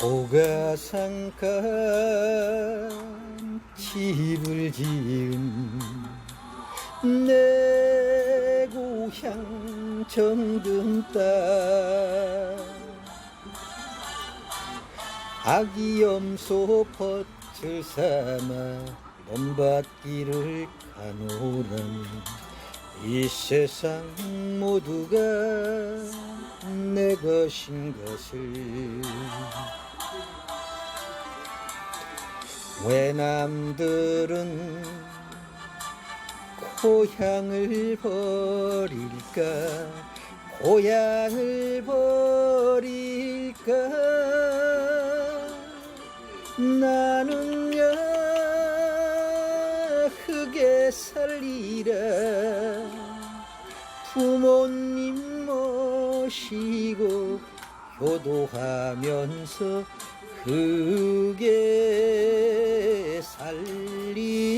소가상간 집을 지은 내 고향 정든 딸. 아기 염소 벗을 삼아 먼밭길을 가노란 이 세상 모두가 내 것인 것을 외남들은 고향을 버릴까? 고향을 버릴까? 나는야 흙에 살리라. 부모님 모시고 효도하면서 흙에 살리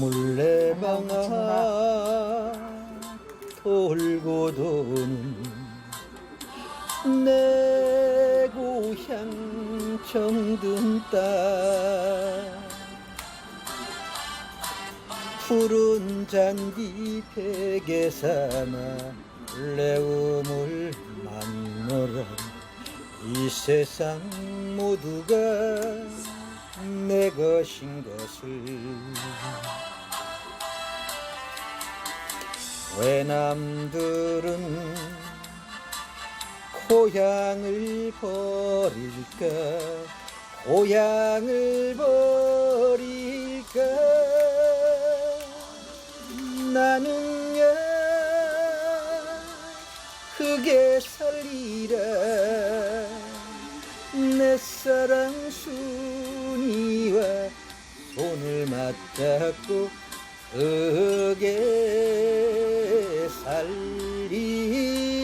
물레방아 돌고 도는 내 고향 정든 딸 푸른 잔디 베개 삼아 레움을 만노라. 이 세상 모두가 내 것인 것을. 외남들은 고향을 버릴까? 고향을 버릴까? 나는야 흙에 살리라. 내 사랑 자꾸 으게 살리.